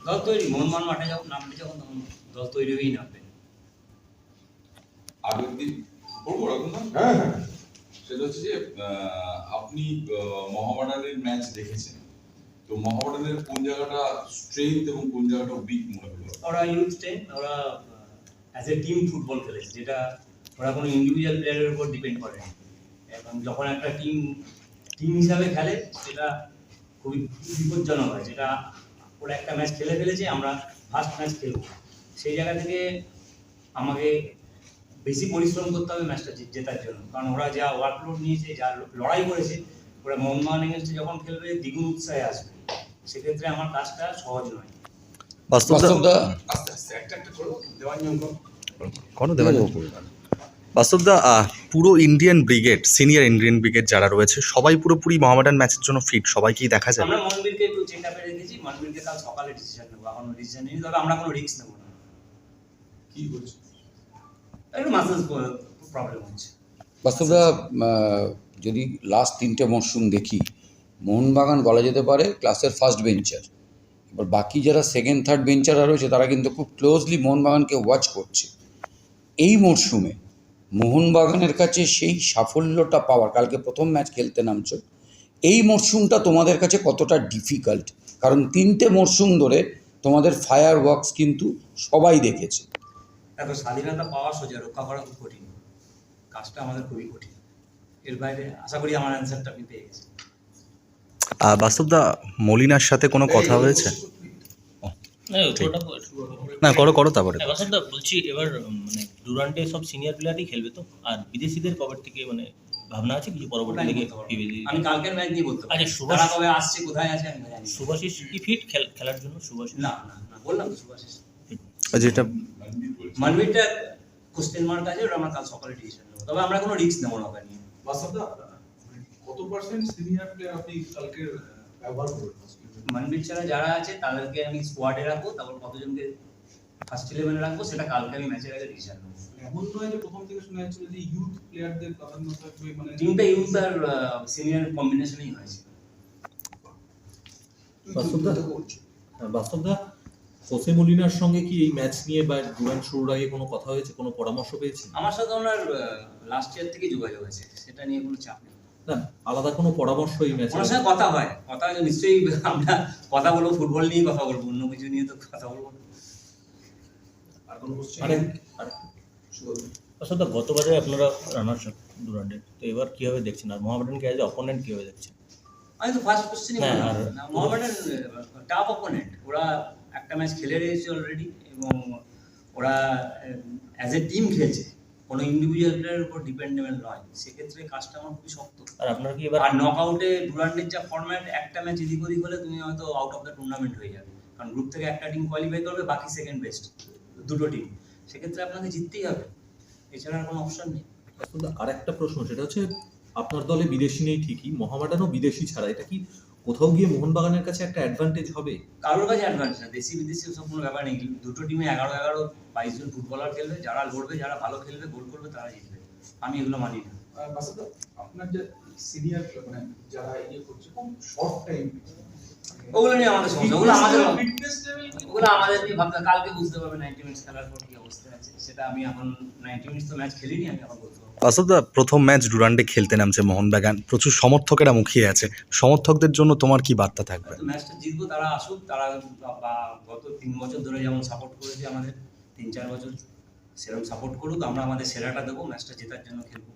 দল তৈরি মাঠে যখন নামবে যখন তখন দল তৈরি হয়েই নামবে। আগের দিন বলব রকম না? হ্যাঁ হ্যাঁ। সেটা হচ্ছে যে আপনি আহ, ম্যাচ দেখেছেন। তো মহামেডানের কোন জায়গাটা স্ট্রেংথ এবং কোন জায়গাটা উইক মনে হলো ওরা ইউথ টেন ওরা অ্যাজ এ টিম ফুটবল খেলেছে যেটা ওরা কোনো ইন্ডিভিজুয়াল প্লেয়ারের উপর ডিপেন্ড করে এবং যখন একটা টিম টিম হিসাবে খেলে সেটা খুবই বিপজ্জনক হয় যেটা ওরা একটা ম্যাচ খেলে ফেলেছে আমরা ফার্স্ট ম্যাচ খেলব। সেই জায়গা থেকে আমাকে বেশি পরিশ্রম করতে হবে ম্যাচটা জেতার জন্য। কারণ ওরা যা ওয়ার্কলোড নিয়েছে যা লড়াই করেছে ওরা মোহনবাগান এগেন্সে যখন খেলবে দ্বিগুণ উৎসাহে আসবে। সেক্ষেত্রে আমার কাজটা সহজ নয়। বাস্তবদা বাস্তবদা পুরো Indian brigade senior Indian brigade যারা রয়েছে সবাই পুরোপুরি মোহামেডান ম্যাচের জন্য ফিট সবাইকেই দেখা যাবে আমরা মনবীরকে একটু চেক আপে রেখেছি মনবীরকে কাল সকালে ডিসিশন নেব এখন ডিসিশন নিই, তবে আমরা কোনো রিস্ক নেব না। কি বলছো? একটু মাসেলস প্রবলেম হচ্ছে। বাস্তবদা যদি লাস্ট তিনটে মরশুম দেখি, মোহনবাগান বলা যেতে পারে ক্লাসের ফার্স্ট বেঞ্চার এবার বাকি যারা সেকেন্ড থার্ড বেঞ্চাররা রয়েছে, তারা কিন্তু খুব ক্লোজলি মোহনবাগানকে ওয়াচ করছে। এই মরশুমে মোহনবাগানের কাছে সেই সাফল্যটা পাওয়ার, কালকে প্রথম ম্যাচ খেলতে নামছো, এই মরশুমটা তোমাদের কাছে কতটা ডিফিকাল্ট কারণ তিনটে মরশুম ধরে তোমাদের ফায়ার ওয়ার্কস কিন্তু সবাই দেখেছে। দেখো স্বাধীনতা পাওয়া সোজা রক্ষা করা খুব কঠিন। কাজটা আমাদের খুবই কঠিন। এর বাইরে আশা করি আমার অ্যান্সারটা আপনি পেয়ে গেছেন। আর বাস্তবদা মলিনার সাথে কোনো কথা হয়েছে? না করো করো তারপরে। দা বলছি এবার মানে ডুরান্টে সব সিনিয়র প্লেয়ারই খেলবে তো? আর বিদেশিদের কবে থেকে মানে ভাবনা আছে কিছু পরবর্তী ওটা আমি কালকের ম্যাচ নিয়ে বলতে আচ্ছা, সুভাষ- কবে আসছে কোথায় আছে আমি জানি। সুভাষিস কি ফিট খেলার জন্য? সুভাষিস না না না বললাম তো সুভাষিস যেটা মনবীর মানবীরটা কোশ্চেন মার্ক আছে ওটা আমরা কাল সকালে ডিসিশন নেব। তবে আমরা কোনো রিস্ক নেব না ওটা নিয়ে। বাস্তবটা মানে কত পার্সেন্ট সিনিয়র প্লেয়ার আপনি কালকে ব্যবহার করবেন? মানবীর ছাড়া যারা আছে তাদেরকে আমি স্কোয়াডে রাখব তারপর কতজনকে ফার্স্ট ইলেভেনে রাখব সেটা কালকে আমি ম্যাচের আগে ডিসিশন নেব এমন নয় যে প্রথম থেকে শোনা যাচ্ছিল যে ইউথ প্লেয়ারদের প্রাধান্য থাকবে মানে টিমটা ইউথ আর সিনিয়র কম্বিনেশনেই হয়েছে বাস্তবদা? হ্যাঁ, হোসে মলিনার সঙ্গে কি এই ম্যাচ নিয়ে বা শুরুর আগে কোনো কথা হয়েছে কোনো পরামর্শ পেয়েছেন আমার সাথে ওনার লাস্ট ইয়ার থেকে যোগাযোগ আছে সেটা নিয়ে কোনো চাপ নেই। না আলাদা কোনো পরামর্শ এই ম্যাচে ওনার সাথে কথা হয় কথা নিশ্চয়ই আমরা কথা বলব ফুটবল নিয়ে কথা বলব অন্য কিছু নিয়ে তো কথা বলব না। আর কোনো কোশ্চেন আরেক আসলে গতবারে আপনারা রানার্স ডুরান্টে তো এবার কীভাবে দেখছেন? আর মোহামেডানকে অ্যাজ অপোনেন্ট কীভাবে দেখছেন? আমি তো ফার্স্ট কোশ্চেনই মোহামেডান টাফ অপোনেন্ট ওরা একটা ম্যাচ খেলে রয়েছে অলরেডি এবং ওরা অ্যাজ এ টিম খেলছে। কোনো ইন্ডিভিজুয়াল প্লেয়ারের উপর ডিপেন্ডেবল নয়। সেক্ষেত্রে কাজটা আমার খুবই শক্ত। আর আপনারা কি এবার আর নক আউটে ডুরান্ডের যা ফরম্যাট একটা ম্যাচ এদিক ওদিক হলে তুমি হয়তো আউট অফ দ্য টুর্নামেন্ট হয়ে যাবে। কারণ গ্রুপ থেকে একটা টিম কোয়ালিফাই করবে বাকি সেকেন্ড বেস্ট দুটো টিম সেক্ষেত্রে আপনাকে জিততেই হবে। এছাড়া আর কোনো অপশন নেই। বাস্তবদা আরেকটা প্রশ্ন সেটা হচ্ছে আপনার দলে বিদেশি নেই ঠিকই মোহামেডানও বিদেশি ছাড়া এটা কি কোথাও গিয়ে মোহনবাগানের কাছে একটা অ্যাডভান্টেজ হবে? কারোর কাছে অ্যাডভান্স না দেশি বিদেশি ওসব কোনো ব্যাপার নেই। দুটো টিমে এগারো এগারো বাইশ জন ফুটবলার খেলবে যারা লড়বে যারা ভালো খেলবে গোল করবে তারা জিতবে। আমি এগুলো মানি না। আপনার যে সিনিয়র মানে যারা ইয়ে করছে খুব শর্ট টাইম ওগুলো নিয়ে আমাদের সমস্যা ওগুলো আমাদের ওগুলো আমাদের নিয়ে ভাবতে কালকে বুঝতে পারবে নাইনটি মিনিটস খেলার পর কি অবস্থা আছে। সেটা আমি এখন নাইনটি মিনিটস তো ম্যাচ খেলিনি আমি এখন বলতে প্রথম ম্যাচ ডুরান্ডে খেলতে নামছে মোহনবাগান প্রচুর সমর্থকেরা মুখিয়ে আছে। সমর্থকদের জন্য তোমার কি বার্তা থাকবে? ম্যাচটা জিতবো তারা আসুক তারা বা গত তিন বছর ধরে যেমন সাপোর্ট করেছে আমাদের তিন চার বছর সেরকম সাপোর্ট করুক আমরা আমাদের সেরাটা দেবো ম্যাচটা জেতার জন্য খেলব।